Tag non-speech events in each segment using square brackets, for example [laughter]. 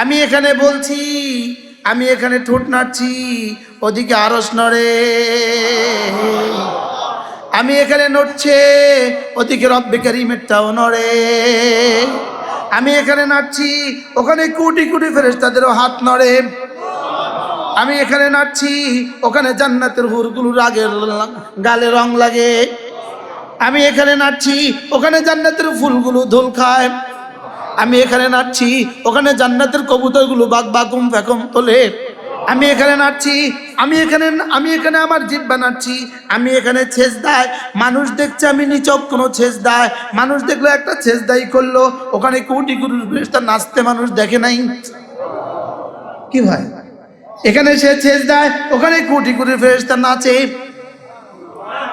আমি এখানে বলছি, আমি এখানে ঠোঁট নাড়ছি, ওদিকে আরস নড়ে। আমি এখানে নড়ছে, ওদিকে রব্বে কারিমেরটাও নড়ে। আমি এখানে নাচছি ওখানে কোটি কোটি ফেরেশতাদেরও হাত নড়ে। আমি এখানে নাচছি ওখানে জান্নাতের হুরগুলো রাগের গালে রং লাগে। আমি এখানে নাচছি ওখানে জান্নাতের ফুলগুলো ধুল খায়। আমি এখানে নাচছি, ওখানে জান্নাতের কবুতরগুলো বাগ বাকুম ফেকুম তোলে। আমি এখানে নাচছি, আমি এখানে আমি এখানে আমার জিব্বা নাচছি, আমি এখানে ছেজ দেয়। মানুষ দেখছে আমি নিচক, কোনো ছেজ দেয়। মানুষ দেখল একটা ছেজ দায়ী করল, ওখানে কোটি কোটি ফেরেশতা নাচতে মানুষ দেখে নাই। কি ভাই? এখানে সে ছেজ দেয়, ওখানে কোটি কোটি ফেরেশতা নাচে।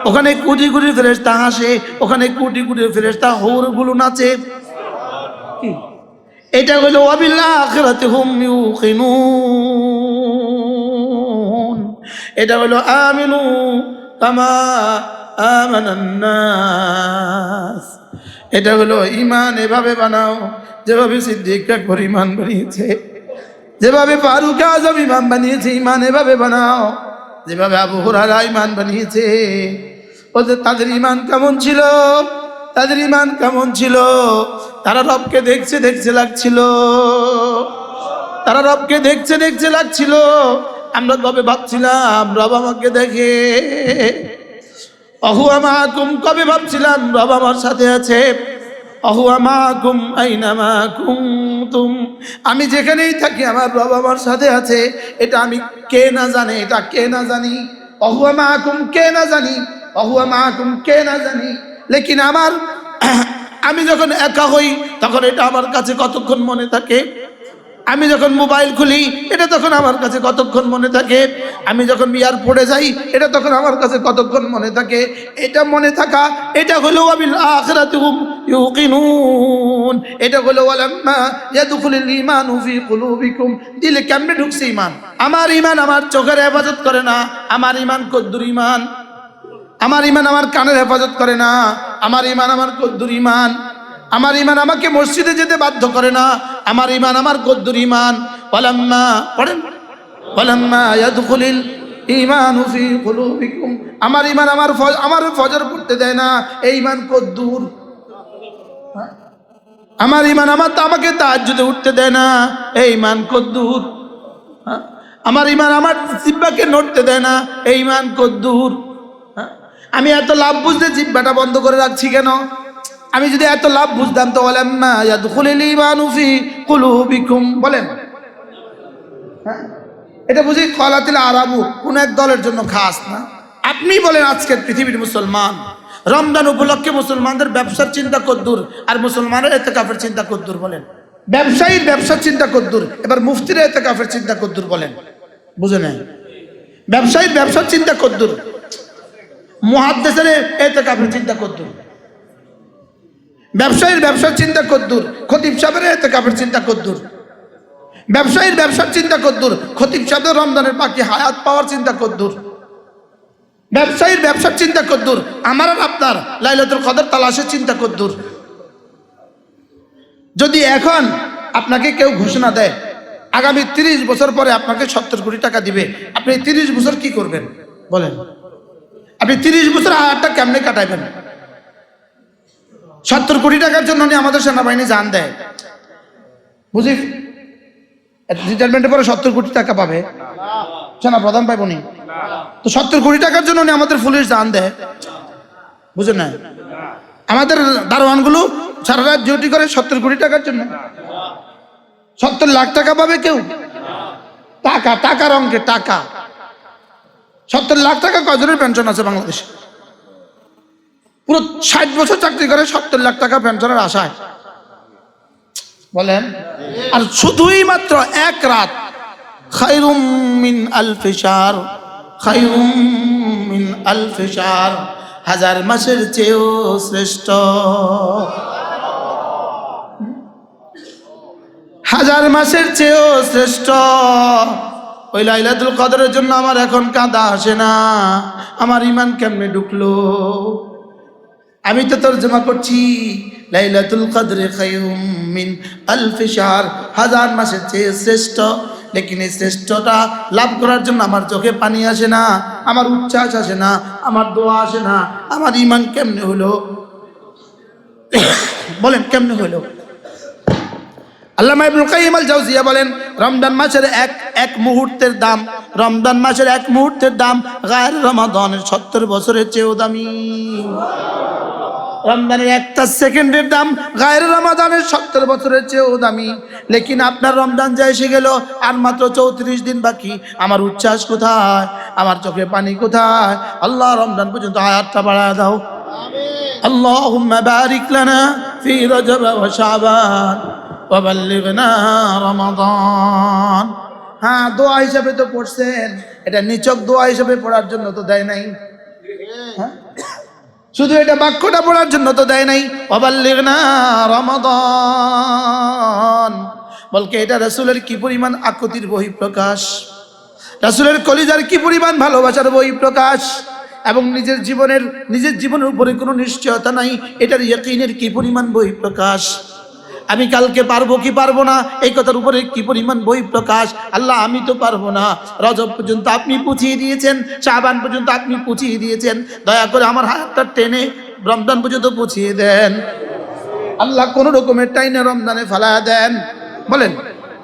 ওখানে কোটি কোটি ফেরেশতা হাসে, ওখানে কোটি কোটি ফেরেশতা হৌরগুলো নাচে। এটা হলো ওয়াবিল্লাহ আখিরাতে হুম ইউকিনুন। এটা হলো আমিনু কামা আমানান এটা হলো ইমান এভাবে বানাও, যেভাবে সিদ্দিক আকবর ইমান বানিয়েছে। যেভাবে ফারুক আজম ইমান বানিয়েছে ইমান এভাবে বানাও। যেভাবে আবু হুরারা ইমান বানিয়েছে। ওদের তাদের ইমান কেমন ছিল? তাদের ইমান কেমন ছিল? তারা রবকে দেখছে দেখছে লাগছিল। তারা রবকে দেখছে দেখছে লাগছিল। আমরা কবে ভাবছিলাম, রব আমাকে দেখে। অহু আমাকুম, কবে ভাবছিলাম, রব আমার সাথে আছে। অহু আমাকুম আইনামা কুমতুম আমি যেখানেই থাকি, আমার রব আমার সাথে আছে। এটা আমি কে না জানে, এটা কে না জানি? অহু আমাকুম, কে না জানি? অহু আমাকুম, কে না জানি? লেকিন আমার, [clears throat] আমি যখন একা হই, তখন এটা আমার কাছে কতক্ষণ মনে থাকে? আমি যখন মোবাইল খুলি, এটা তখন আমার কাছে কতক্ষণ মনে থাকে? আমি যখন বিয়ার পড়ে যাই, এটা তখন আমার কাছে কতক্ষণ মনে থাকে? এটা মনে থাকা, এটা হলো ইউকিনুন। এটা হলো কুলুবিকুম। দিলে কেমনে ঢুকছে ঈমান? আমার ঈমান আমার চোখের হেফাজত করে না। আমার ঈমান কদ্দুর ঈমান। আমার ইমান আমার কানের হেফাজত করে না। আমার ইমান আমার কদ্দুর ইমান আমার ইমান আমাকে মসজিদে যেতে বাধ্য করে না। আমার ইমান আমার কদ্দুর ইমান ওয়ালাম্মা, পড়েন। ওয়ালাম্মা ইয়াদখুলিল ঈমানু ফি কুলুবিকুম। আমার ইমান আমার আমার ফজর পড়তে দেয় না। এই ইমান কদ্দুর? আমার ইমান আমার তো আমাকে তাহাজ্জুদে উঠতে দেয় না। এই ইমান কদ্দুর? আমার ইমান আমার জিব্বাকে নড়তে দেয় না। এই ইমান কদ্দুর? আমি এত লাভ বুঝতে জিব্বাটা বন্ধ করে রাখছি কেন? আমি যদি এত লাভ বুঝতাম তো বলেন না ইয়াদখুলিল ঈমানু ফি কুলুবিকুম। বলেন। হ্যাঁ? এটা বুঝি কলাতিল আরাবু, কোন এক দলের জন্য খাস না। আপনি বলেন আজকের পৃথিবীর মুসলমান, রমজান উপলক্ষে মুসলমানদের ব্যবসার চিন্তা কদ্দুর, আর মুসলমানের এতে কাফের চিন্তা কদ্দুর বলেন। ব্যবসায়ীর ব্যবসার চিন্তা কদ্দুর, এবার মুফতির এতে কাফের চিন্তা কদ্দুর বলেন। বুঝে নেই? ব্যবসায়ীর ব্যবসার চিন্তা কদ্দুর। মহাদ্দেশের এতে কাফের চিন্তা কদ্দুর। ব্যবসায়ীর ব্যবসার চিন্তা কদ্দুর, খতিব সাহেবের এতে কাফের চিন্তা কদ্দুর। ব্যবসায়ীর ব্যবসার চিন্তা কদ্দুর, খতিব সাহেবের রমজানের পাখি হায়াত পাওয়ার চিন্তা কদ্দুর। ব্যবসায়ীর ব্যবসার চিন্তা কদ্দুর, আমার আর আপনার লাইলাতুল কদর তালাশের চিন্তা কদ্দুর। যদি এখন আপনাকে কেউ ঘোষণা দেয়, আগামী তিরিশ বছর পরে আপনাকে সত্তর কোটি টাকা দিবে, আপনি তিরিশ বছর কি করবেন? বলেন। আপনি তিরিশ বছর হায়াতটা কেমনে কাটাইবেন? সত্তর কোটি টাকার জন্য আমাদের সেনাবাহিনী জান দেয়। বুঝি? রিটায়ারমেন্টের পরে সত্তর কোটি টাকা পাবে। সেনা প্রধান পাইব নি তো সত্তর কোটি টাকার জন্য আমাদের পুলিশ জান দেয়। বুঝেন না আমাদের দারোয়ানগুলো সারা রাত ডিউটি করে সত্তর কোটি টাকার জন্য। সত্তর লাখ টাকা পাবে কেউ? টাকা টাকার অঙ্কে টাকা। সত্তর লাখ টাকা কজনের পেনশন আছে বাংলাদেশে? পুরো ষাট বছর চাকরি করে সত্তর লাখ টাকা পেনশনের আশায়। বলেন, আর শুধুই মাত্র এক রাত খাইরুম মিন আলফিসার খাইরুম মিন আলফিসার হাজার মাসের চেয়েও শ্রেষ্ঠ। হাজার মাসের চেয়েও শ্রেষ্ঠ। ওই লাইলাতুল কদরের জন্য আমার এখন কাঁদা আসে না। আমার ইমান কেমনে ঢুকলো? আমি তো তর্জমা করছি, লাইলাতুল কদরে খায়রুম মিন আলফি শাহর হাজার মাসের চেয়ে শ্রেষ্ঠ, লেকিন এই শ্রেষ্ঠটা লাভ করার জন্য আমার চোখে পানি আসে না, আমার উচ্ছ্বাস আসে না, আমার দোয়া আসে না, আমার ইমান কেমনে হলো? [coughs] বলেন, কেমনে হলো? আল্লাহ ইবনুল কাইম আল জাউজিয়া বলেন, রমজান মাসের এক এক মুহূর্তের দাম, রমজান মাসের এক মুহূর্তের দাম গায়ের রমাদানের সত্তর বছরের চেয়েও দামি। রমজানের একটা সেকেন্ডের দাম গায়ের রমাদানের সত্তর বছরের চেয়েও দামি। লেকিন আপনার রমজান যা এসে গেল, আর মাত্র চৌত্রিশ দিন বাকি, আমার উচ্ছ্বাস কোথায়? আমার চোখে পানি কোথায়? আল্লাহ রমজান পর্যন্ত আয়াতটা বাড়ায় দাও। আল্লাহ বারিক লানা ফি শাবান। وبلغنا رمضان হ্যাঁ দোয়া হিসাবে তো পড়ছেন এটা নিচক দোয়া হিসাবে পড়ার জন্য তো দেয় নাই হ্যাঁ? শুধু এটা বাক্যটা পড়ার জন্য তো দেয় নাই অবাল্লিগনা রমাদান বলকে এটা রাসূলের কি পরিমাণ আকুতির বহিঃপ্রকাশ রাসূলের কলিজার কি পরিমাণ ভালোবাসার বহিঃপ্রকাশ এবং নিজের জীবনের নিজের জীবনের উপরে কোনো নিশ্চয়তা নাই এটার ইয়কিনের কি পরিমাণ বহিঃপ্রকাশ আমি কালকে পারব কি পারব না? এই কথার উপরে কি পরিমাণ বহিঃপ্রকাশ আল্লাহ, আমি তো পারব না। রজব পর্যন্ত আপনি পুছিয়ে দিয়েছেন শাহবান পর্যন্ত আপনি পুছিয়ে দিয়েছেন। দয়া করে আমার হাতটা টেনে রমজান পর্যন্ত পুছিয়ে দেন। আল্লাহ কোন রকমের টাইনে রমজানে ফালায়া দেন। বলেন,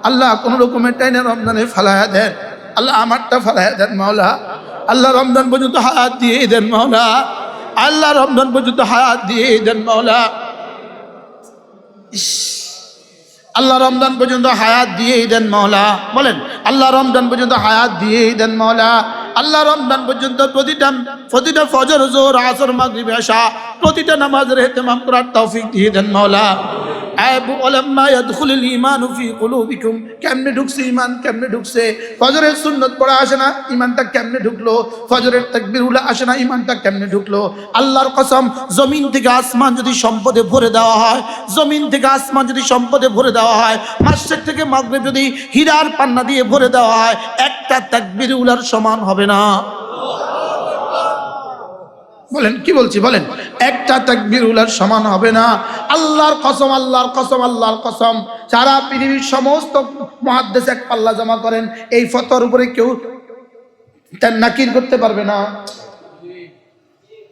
আল্লাহ কোন রকমের টাইনে রমজানে ফালায়া দেন। আল্লাহ আমারটা ফালায়া দেন, মাওলা। আল্লাহ রমজান পর্যন্ত হাত দিয়ে দেন, মাওলা। আল্লাহ রমজান পর্যন্ত হাত দিয়ে দেন, মাওলা। আল্লাহ রমজান পর্যন্ত হায়াত দিয়েই দেন মহলা। বলেন, আল্লাহ রমজান পর্যন্ত হায়াত দিয়েই দেন মাওলা আল্লাহ রমজান পর্যন্ত প্রতিটা প্রতিটা ফজর জোর আসর, মাগরিব, এশা, প্রতিটা নামাজের ইহতিমাম করার তৌফিক দিয়ে দেন মাওলা। কেমনে ঢুকছে ঈমান, কেমনে ঢুকছে? ফজরের পড়া আসে না, ঈমানটা কেমনে ঢুকলো? ফজরের আসে না, ঈমানটা কেমনে ঢুকলো? আল্লাহর কসম, জমিন আসমান যদি সম্পদে ভরে দেওয়া হয়, জমিন যদি সম্পদে ভরে দেওয়া হয়, মাসের থেকে মাগরিব যদি হীরার পান্না দিয়ে ভরে দেওয়া হয়, একটা তাকবীর উলার সমান হবে না। বলেন, কি বলছি, বলেন, একটা তাকবীর উলার সমান হবে না। আল্লাহর কসম আল্লাহর কসম আল্লাহর কসম। সারা পৃথিবীর সমস্ত মহাদ্দেশ এক পাল্লা জমা করেন, এই ফতোয়ার উপরে কেউ তার নাকির করতে পারবে না।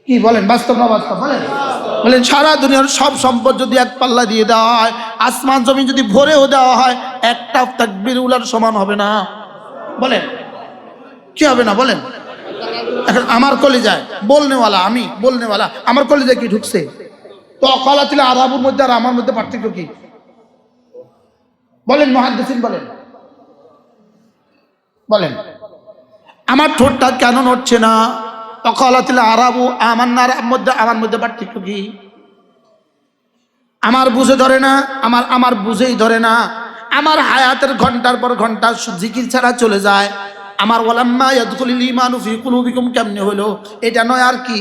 কি বলেন, বাস্তব না বাস্তব? বলেন। বলেন, সারা দুনিয়ার সব সম্পদ যদি এক পাল্লা দিয়ে দেওয়া হয়, আসমান জমি যদি ভরেও দেওয়া হয়, একটা তাকবীর উলার সমান হবে না। বলেন। কি হবে না বলেন? এখন আমার কলেজায়, বলনেওয়ালা আমি, বলনেওয়ালা, আমার কলেজায় কি ঢুকছে? তো অকলা ছিল আরবুর মধ্যে আর আমার মধ্যে পার্থক্য কি? বলেন মহাদ্দেসিন, বলেন। বলেন। আমার ঠোঁটটা কেন নড়ছে না? অকলা ছিল আরাবু আমার না মধ্যে, আমার মধ্যে পার্থক্য কি? আমার বুঝে ধরে না, আমার আমার বুঝেই ধরে না। আমার হায়াতের ঘণ্টার পর ঘণ্টা জিকির ছাড়া চলে যায়। আমার ওলাম্মা কুলুবিকুম কেমনে হলো? এটা নয় আর কি?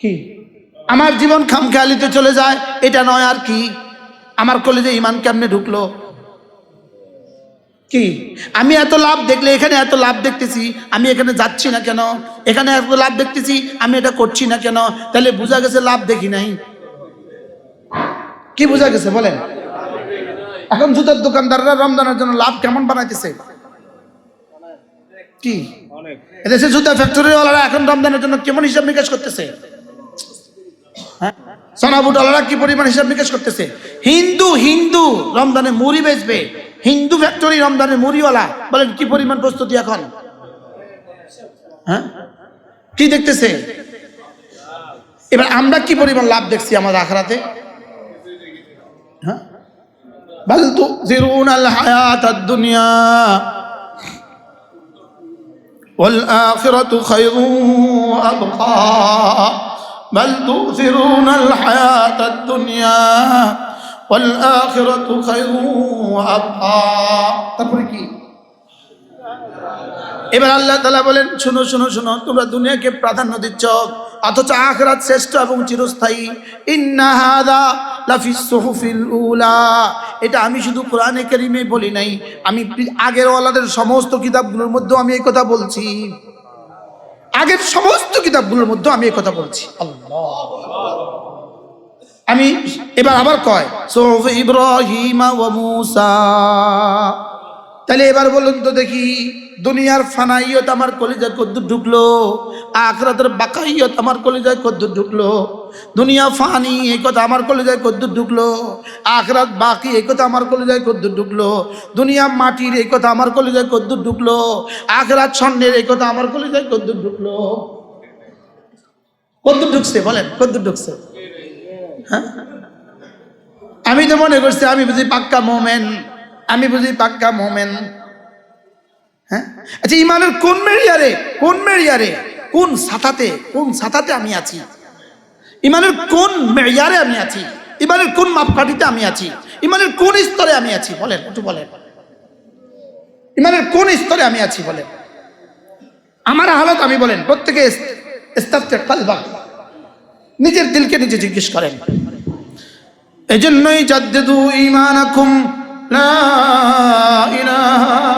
কি? আমার জীবন খামখেয়ালিতে চলে যায়, এটা নয় আর কি? আমার কলেজে ইমান কেমনে ঢুকলো? কি? আমি এত লাভ দেখলে, এখানে এত লাভ দেখতেছি, আমি এখানে যাচ্ছি না কেন? এখানে এত লাভ দেখতেছি, আমি এটা করছি না কেন? তাহলে বোঝা গেছে লাভ দেখি নাই। কি বোঝা গেছে বলেন? এখন জুতার দোকানদাররা রমজানের জন্য লাভ কেমন বানাইতেছে? কি? এদেশে জুতা ফ্যাক্টরি ওলারা এখন রমজানের জন্য কেমন হিসাব নিকাশ করতেছে? হ্যাঁ? কি পরিমাণ হিসাব নিকাশ করতেছে? হিন্দু হিন্দু রমজানে মুড়ি বেচবে। হিন্দু ফ্যাক্টরি রমজানে মুড়িওয়ালা। বলেন কি পরিমাণ প্রস্তুতি এখন? হ্যাঁ? কি দেখতেছে? এবার আমরা কি পরিমাণ লাভ দেখছি আমাদের আখড়াতে হ্যাঁ? বলতো তো জিরুন আল হায়াত দুনিয়া والآخرة خير وأبقى بل تؤثرون الحياة الدنيا والآخرة خير وأبقى তারপরে কি এবার আল্লাহ তালা বলেন শুনো শুনো শুনো তোমরা দুনিয়াকে প্রাধান্য দিচ্ছ অথচ আখরাত শ্রেষ্ঠ এবং চিরস্থায়ী। ইন্না হাদা লাফিস সুহুফিল উলা। এটা আমি শুধু কোরআনে কারিমে বলি নাই, আমি আগের ওয়ালাদের সমস্ত কিতাবগুলোর মধ্যেও আমি এই কথা বলছি। আগের সমস্ত কিতাবগুলোর মধ্যে আমি এই কথা বলছি। আমি এবার আবার কয় সোফ ইব্রাহিম ওয়া মুসা। তাহলে এবার বলুন তো দেখি দুনিয়ার ফানাইয়ত আমার কলিজায় কদ্দুর ঢুকলো, আখরাতের বাকাইয়ত আমার কলিজায় কদ্দুর ঢুকলো। দুনিয়া ফানি এই কথা আমার কলিজায় কদ্দুর ঢুকলো, আখরাত বাকি এই কথা আমার কলিজায় কদ্দুর ঢুকলো। দুনিয়া মাটির এই কথা আমার কলিজায় কদ্দুর ঢুকলো, আখরাত স্বর্ণের এই কথা আমার কলিজায় কদ্দুর ঢুকলো। কদ্দুর ঢুকছে, বলেন, কদ্দুর ঢুকছে। হ্যাঁ? আমি তো মনে করছি, আমি বুঝি পাক্কা মোমেন, আমি বুঝি পাক্কা মোমেন। হ্যাঁ? আচ্ছা ইমানের কোন মেরিয়ারে কোন মেরিয়ারে, কোন সাতাতে কোন সাতাতে আমি আছি? ইমানের কোন মেয়ারে আমি আছি? ইমানের কোন মাপকাঠিতে আমি আছি? ইমানের কোন স্তরে আমি আছি? বলেন, একটু বলেন। ইমানের কোন স্তরে আমি আছি, বলেন। আমার হালত আমি বলেন, প্রত্যেকে নিজের দিলকে নিজে জিজ্ঞেস করেন। এই জন্যই জাদ্দেদু ইমানাকুম লা ইলাহা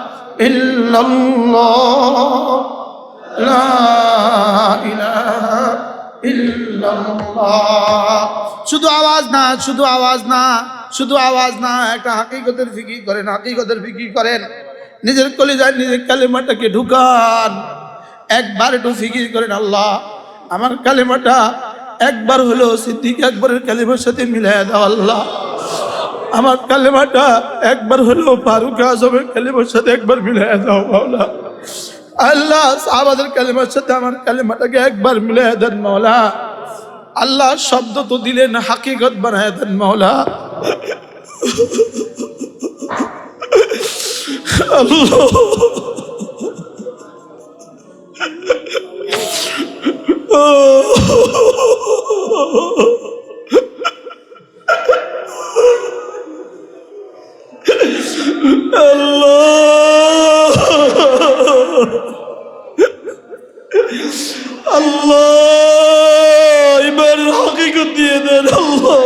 শুধু আওয়াজ না, শুধু আওয়াজ না, শুধু আওয়াজ না, একটা হাকিকতের ফিকির করেন, হাকিকতের ফিকির করেন। নিজের কলিজায়, নিজের কালেমাটাকে ঢুকান। একবার একটু ফিকির করেন, আল্লাহ, আমার কালেমাটা একবার হলো সিদ্দিক একবারের কালেমার সাথে মিলাই দাও, আল্লাহ। আমার কালেমাটা একবার হলো ফারুক আজমের কালেমার সাথে একবার মিলাই দাও, মাওলা। আল্লাহ সাহাবাদের কালেমার সাথে আমার কালেমাটাকে একবার মিলাই দেন, মাওলা। আল্লাহ শব্দ তো দিলেন হাকিগত বানায় দেন, মাওলা। আল্লাহ। আল্লাহ! এবার হাকিকত দিয়ে দেন, আল্লাহ!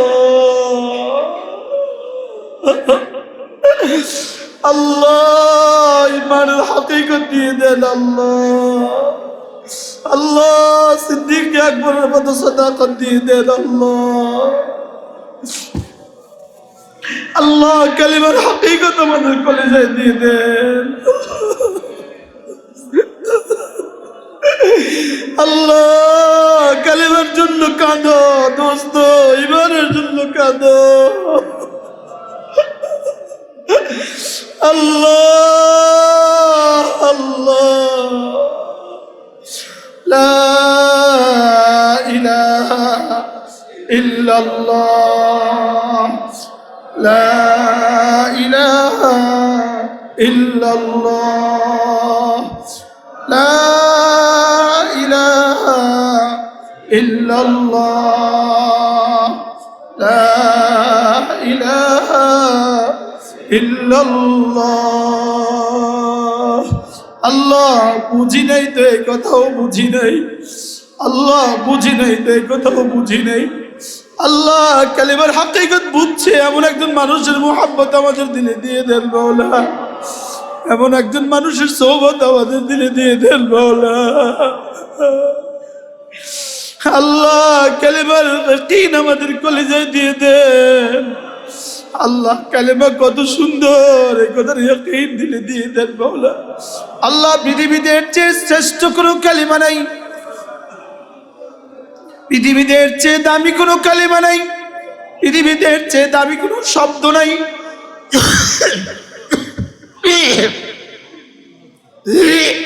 আল্লাহ ইমানের হাকিকত দিয়ে দেন, আল্লাহ! আল্লাহ সিদ্দিক একবারের মতো সদাকত দিয়ে দেন, আল্লাহ! আল্লাহ কালিমার হাকিকত আমাদের কলেজায় দিয়ে দেন। আল্লাহ কালিমার জন্য কাঁদো, দোস্ত, ইমানের জন্য কাঁদো। আল্লাহ আল্লাহ। লা ইলাহা ইল্লাল্লাহ। لا إله إلا الله لا إله إلا الله لا إله إلا الله আল্লাহ বুঝি নাই তো এই কথাও বুঝি নাই আল্লাহ বুঝি নাই তো এই কথাও বুঝি নাই আল্লাহ কালিমার হাকিকত বুঝছে, এমন একজন মানুষের মোহাব্বত আমাদের দিলে দিয়ে দেন বাউলা এমন একজন মানুষের সৌবত আমাদের দিলে দিয়ে দেন বাউলা আল্লাহ কালিমার কিন আমাদের কলেজায় দিয়ে দেন। আল্লাহ কালেমা কত সুন্দর, এই কথার দিলে দিয়ে দেন বাউলা আল্লাহ পৃথিবীতে শ্রেষ্ঠ কোনো কালিমা নাই। পৃথিবীতে এর চেয়ে দামি কোনো কালিমা নাই পৃথিবীদের চেয়ে দামি কোনো শব্দ নাই আল্লাহ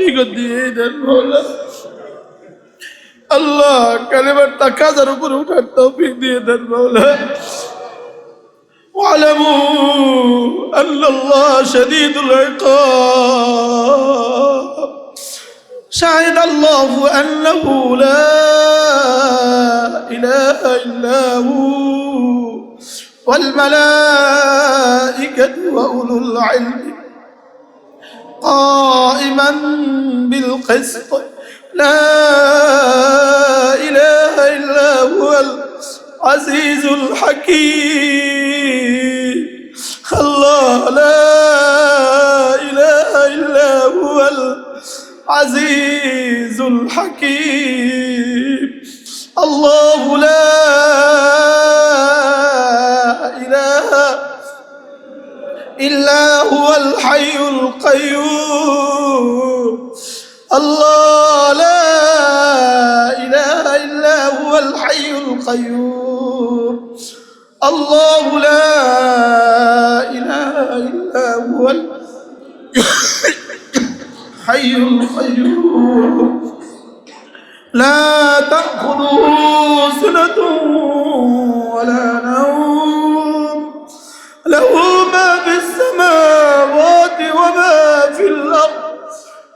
কালেমার হাকিকত দিয়ে দেন মাওলা আল্লাহ কালেমারটা কাজার উপরে উঠার তৌফিক দিয়ে দেন মাওলা واعلموا أن الله شديد العقاب شهد الله أنه لا إله إلا هو والملائكة وأولو العلم قائما بالقسط. لا إله إلا هو العزيز الحكيم. الله لا إله إلا هو العزيز الحكيم. الله لا إله إلا هو الحي القيوم. الله لا إله إلا هو الحي القيوم. الله لا إله إلا هو الحي القيوم. لا تأخذه سنة ولا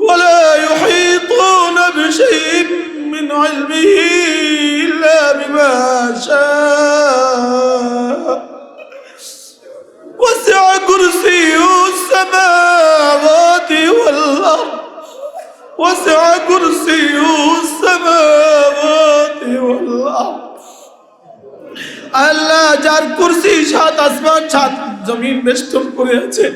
ولا يحيطون بشيء من علمه إلا بما شاء وسع كرسيه السماوات والأرض وسع كرسيه السماوات والأرض আল্লাহ যার কুরসি সাত আসমান সাত জমিন বেষ্টন করে আছে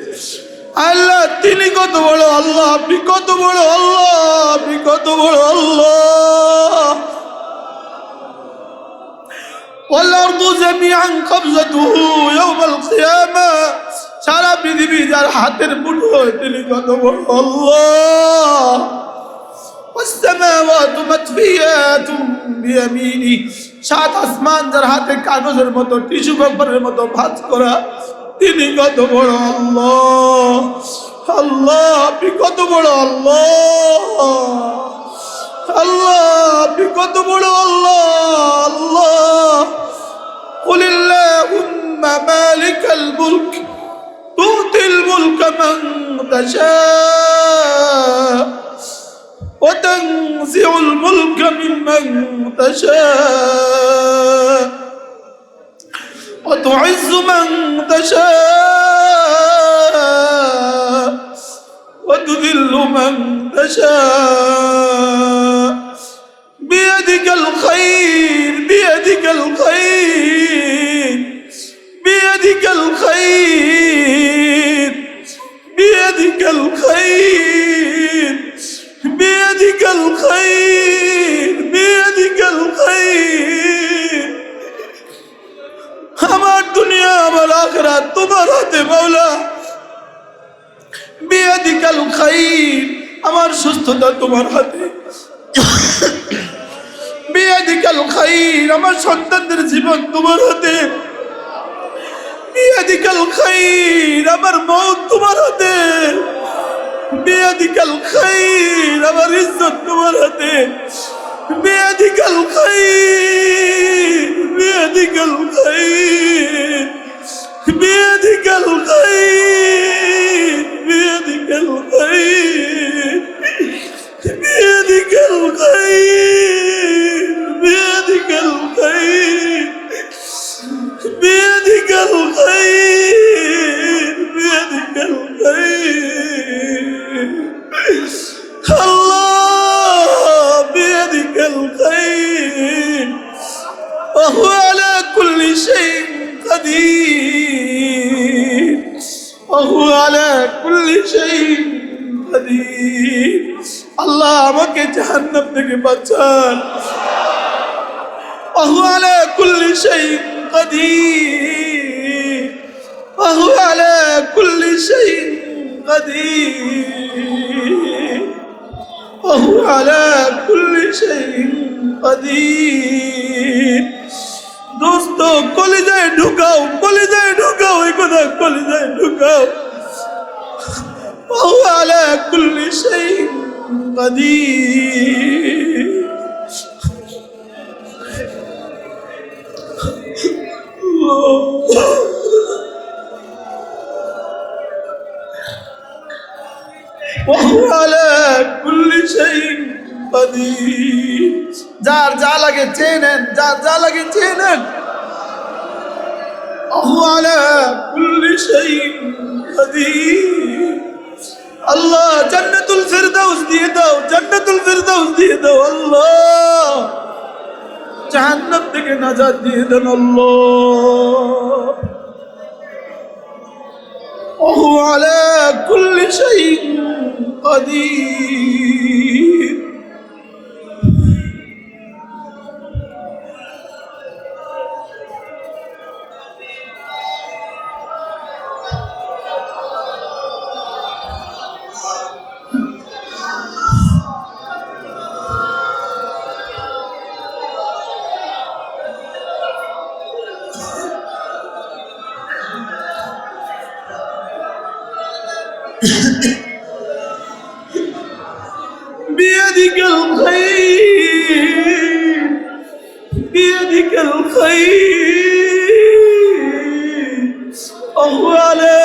আল্লাহ তিনি কত বড় আল্লাহ আপনি কত বড় আল্লাহ আপনি কত বড় আল্লাহ والأرض جميعا قبضته يوم القيامة সারা পৃথিবী যার হাতের মুঠো তিনি কত বড় আল্লাহ والسماوات مطفيات بيمينه সাত আসমান যার হাতে কাগজের মতো টিস্যু পেপারের মতো ভাঁজ করা তিনি কত বড় আল্লাহ আল্লাহ আপনি কত বড় আল্লাহ আল্লাহ আপনি কত বড় আল্লাহ আল্লাহ قل اللهم مالك الملك تؤتي الملك من تشاء وتنزع الملك ممن تشاء وتعز من تشاء وتذل من تشاء. بيدك الخير بيدك الخير بيدك الخير بيدك الخير بيدك الخير بيدك الخير. আমার দুনিয়া, আমার আখরাত, তোমার হাতে মাওলা। বিয়াদিকাল খাই আমার সুস্থতা তোমার হাতে। বিয়াদিকাল খাইর, আমার সন্তানদের জীবন তোমার হাতে। বিয়াদিকাল খাইর, আমার মৌত তোমার হাতে। বিয়াদিকাল খাইর, আমার ইজ্জত তোমার হাতে। بيدك الخير بيدك الخير بيدك الخير بيدك الخير بيدك الخير بيدك الخير بيدك الخير بيدك الخير الله আল্লাহ আমাকে জাহান্নাম থেকে বাঁচান وهو على كل شيء قدير وهو على كل شيء قدير وهو على كل شيء قدير দোস্ত কলিজায় ঢুকাও কলিজায় ঢুকাও এই কথা কলিজায় ঢুকাও وهو على كل شيء قدير وهو على كل شيء قدير যার যা লাগে চেয়ে নেন যার যা লাগে চেয়ে নেন وهو على كل شيء قدير আল্লাহ জান্নাতুল ফিরদাউস দিয়ে দাও জান্নাতুল ফিরদাউস দিয়ে দাও আল্লাহ জাহান্নাম থেকে নাজাত দিয়ে দেন আল্লাহ وهو على كل شيء قدير بيدك الخير بيدك الخير وهو على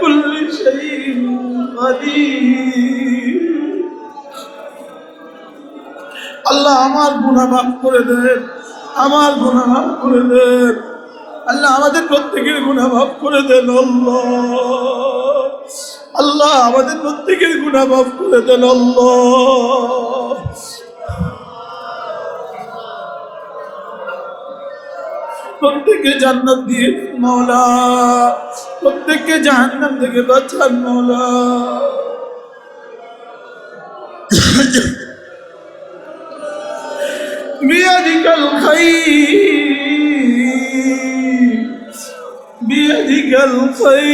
كل شيء قدير আল্লাহ আমার গুনাহ মাফ করে দেন আমার গুনাহ মাফ করে দেন আল্লাহ আমাদের প্রত্যেকের গুনাহ মাফ করে দেন আল্লাহ আল্লাহ আমাদের প্রত্যেকের গুণা মাফ করে দেন, আল্লাহ। প্রত্যেককে জান্নাত দিয়ে মৌলা প্রত্যেককে জাহান্নাম থেকে বাঁচান মৌলা বিয়াদিকাল খাই বিয়াদিকাল খাই